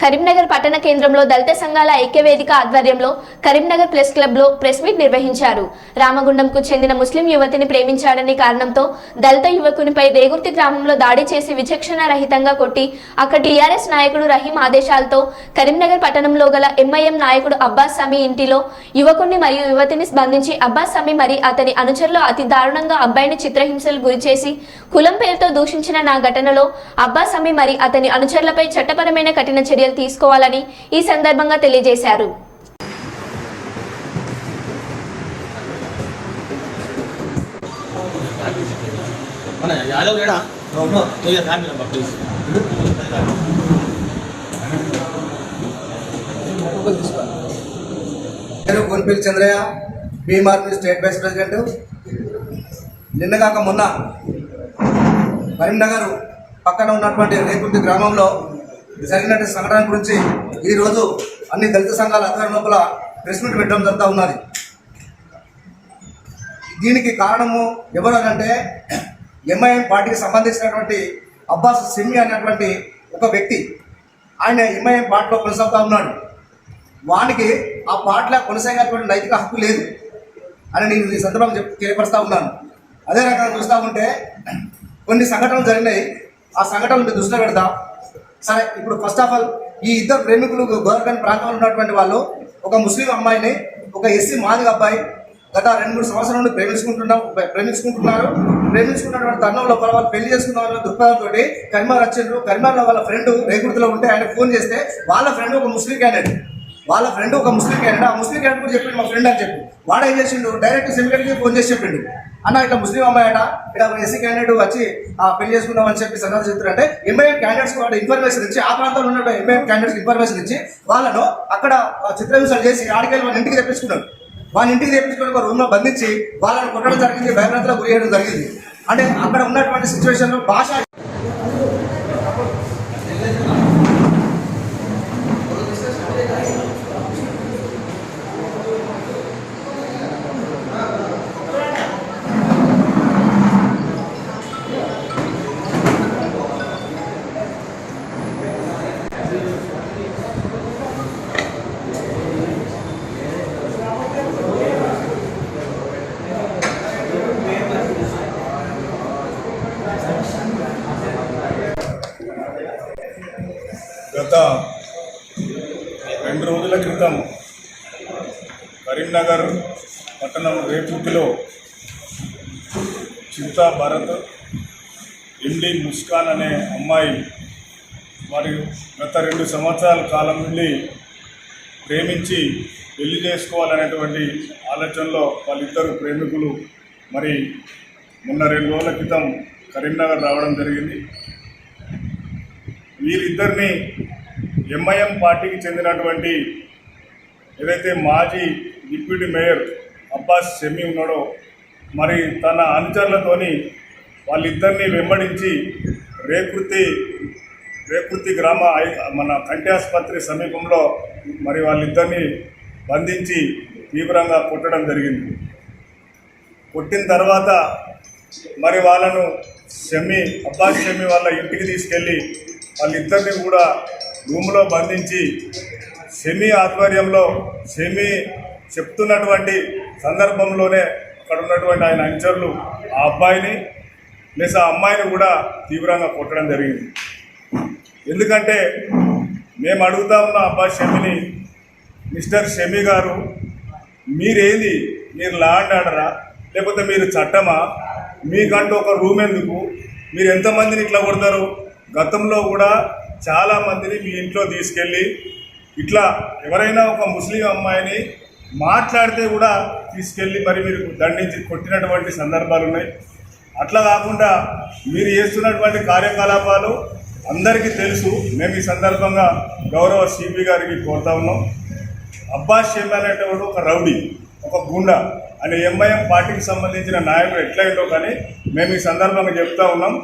కరీంనగర్ పట్టణ కేంద్రంలో దళిత సంఘాల ఐక్యవేదిక ఆధ్వర్యంలో కరీంనగర్ ప్రెస్ క్లబ్లో ప్రెస్ మీట్ నిర్వహించారు. రామగుండంకు చెందిన ముస్లిం యువతిని ప్రేమించాడనే కారణంతో దళిత యువకునిపై రేగుర్తి గ్రామంలో దాడి చేసి విచక్షణ రహితంగా కొట్టి అక్కడ టీఆర్ఎస్ నాయకుడు రహీం ఆదేశాలతో కరీంనగర్ పట్టణంలో గల ఎంఐఎం నాయకుడు అబ్బాస్ సమీ ఇంటిలో యువకుణ్ణి మరియు యువతిని బంధించి అబ్బాస్ సమీ మరి అతని అనుచరులు అతి దారుణంగా అబ్బాయిని చిత్రహింసలు గురి చేసి కులం పేరుతో దూషించిన నా ఘటనలో అబ్బాస్ సమీ మరి అతని అనుచరులపై చట్టపరమైన కఠిన చర్యలు తీసుకోవాలని ఈ సందర్భంగా తెలియజేశారు. నేను Konpalli Chandraiah BMRP state vice president నిన్నగాక మొన్న కరీంనగర్ పక్కన ఉన్నటువంటి రేకుర్తి గ్రామంలో జరిగినటువంటి సంఘటన గురించి ఈరోజు అన్ని దళిత సంఘాల ఆధ్వర్యం లోపల ప్రెస్ మీట్ పెట్టడం జరుగుతూ ఉన్నది. దీనికి కారణము ఎవరు అంటే ఎంఐఎం పార్టీకి సంబంధించినటువంటి అబ్బాస్ సిమ్మి అనేటువంటి ఒక వ్యక్తి. ఆయన ఎంఐఎం పార్టీలో కొనసాగుతూ ఉన్నాడు. వానికి ఆ పార్టీలో కొనసాగేటువంటి నైతిక హక్కు లేదు అని నేను ఈ సందర్భంగా చెప్ తెలియపరుస్తూ ఉన్నాను. అదే రకంగా చూస్తూ ఉంటే కొన్ని సంఘటనలు జరిగినాయి. ఆ సంఘటనలు మీరు దృష్టిలో పెడతాం సరే ఇప్పుడు ఫస్ట్ ఆఫ్ ఆల్ ఈ ఇద్దరు ప్రేమికులు గోర్ఖండ్ ప్రాంతంలో ఉన్నటువంటి వాళ్ళు ఒక ముస్లిం అమ్మాయిని ఒక ఎస్సీ మాదిగ అబ్బాయి గత రెండు మూడు సంవత్సరాల నుండి ప్రేమించుకుంటున్నాం ప్రేమించుకుంటున్నారు. ప్రేమించుకున్నటువంటి తరుణంలో వాళ్ళు పెళ్ళి చేసుకున్న వాళ్ళ దృక్పథంతో కరిమార్ వచ్చిండ్రు. కరిమార్లో వాళ్ళ ఫ్రెండ్ రేకుర్తిలో ఉంటే ఆయన ఫోన్ చేస్తే వాళ్ళ ఫ్రెండ్ ఒక ముస్లిం క్యాండిడేట్ వాళ్ళ ఫ్రెండ్ ఒక ముస్లిం క్యాండిడేట్ ఆ ముస్లిం క్యాండిడేట్ కూడా చెప్పిండు మా ఫ్రెండ్ అని చెప్పి. వాడు ఏం చేసిండు? డైరెక్ట్ సెమికల్కి ఫోన్ చేసి చెప్పిండు. అన్న ఇట్లా ముస్లిం అమ్మాయి అట ఇక్కడ ఎస్సీ క్యాండిడేట్ వచ్చి పెళ్ళి చేసుకుందాం అని చెప్పి సందర్భం చెప్తారంటే ఎంఐఎం క్యాండిడేట్స్ కూడా ఇన్ఫర్మేషన్ ఇచ్చి ఆ ప్రాంతంలో ఉన్న ఎంఐఎం క్యాండిడేట్స్ ఇన్ఫర్మేషన్ ఇచ్చి వాళ్ళను అక్కడ చిత్రహింసలు చేసి ఆడికెళ్ళి వాళ్ళ ఇంటికి తెప్పించుకున్నాడు వాళ్ళ ఇంటికి తెప్పించుకుని ఒక రూమ్లో బంధించి వాళ్ళని కొట్టడం జరిగింది భయభ్రాంతలకు గురి చేయడం జరిగింది. అంటే అక్కడ ఉన్నటువంటి సిచ్యువేషన్ భాష గత రెండు రోజుల క్రితం కరీంనగర్ పట్టణం రేపుటిలో చింతా భరత్ ఎండి ముస్కాన్ అనే అమ్మాయి మరి గత రెండు సంవత్సరాల కాలం నుండి ప్రేమించి పెళ్ళి చేసుకోవాలనేటువంటి ఆలోచనలో వాళ్ళిద్దరు ప్రేమికులు. మరి మొన్న రెండు రోజుల క్రితం కరీంనగర్ రావడం జరిగింది. వీరిద్దరిని ఎంఐఎం పార్టీకి చెందినటువంటి ఏదైతే మాజీ డిప్యూటీ మేయర్ అబ్బాస్ షమీ ఉన్నాడో మరి తన అనుచరులతోని వాళ్ళిద్దరిని వెంబడించి రేకృతి రేకృతి గ్రామ మన కంటి ఆసుపత్రి సమీపంలో మరి వాళ్ళిద్దరిని బంధించి తీవ్రంగా కొట్టడం జరిగింది. కొట్టిన తర్వాత మరి వాళ్ళను షమి అబ్బాస్ షమి వాళ్ళ ఇంటికి తీసుకెళ్ళి వాళ్ళిద్దరిని కూడా రూమ్లో బంధించి షమి ఆధ్వర్యంలో సెమీ చెప్తున్నటువంటి సందర్భంలోనే అక్కడ ఉన్నటువంటి ఆయన అనుచరులు ఆ అబ్బాయిని ప్లస్ ఆ అమ్మాయిని కూడా తీవ్రంగా కొట్టడం జరిగింది. ఎందుకంటే మేము అడుగుతా ఉన్న అబ్బాయి షమిని మిస్టర్ షమి గారు మీరేది మీరు లా అండ్ ఆర్డరా లేకపోతే మీరు చట్టమా మీకంటూ ఒక రూమ్ ఎందుకు మీరు ఎంతమందిని ఇట్లా కొడతారు గతంలో కూడా చాలా మందిని మీ ఇంట్లో తీసుకెళ్ళి ఇట్లా ఎవరైనా ఒక ముస్లిం అమ్మాయిని మాట్లాడితే కూడా తీసుకెళ్ళి మరి మీరు దండించి కొట్టినటువంటి సందర్భాలు ఉన్నాయి. అట్లా కాకుండా మీరు చేస్తున్నటువంటి కార్యకలాపాలు అందరికీ తెలుసు. మేము ఈ సందర్భంగా గౌరవ సిబి గారికి కోరుతా ఉన్నాం. అబ్బాస్ షేమ్ అనేటప్పుడు ఒక రౌడీ ఒక గుండా అనే ఎంఐఎం పార్టీకి సంబంధించిన నాయకుడు ఎట్లయిందో కానీ మేము ఈ సందర్భంగా చెప్తా ఉన్నాం.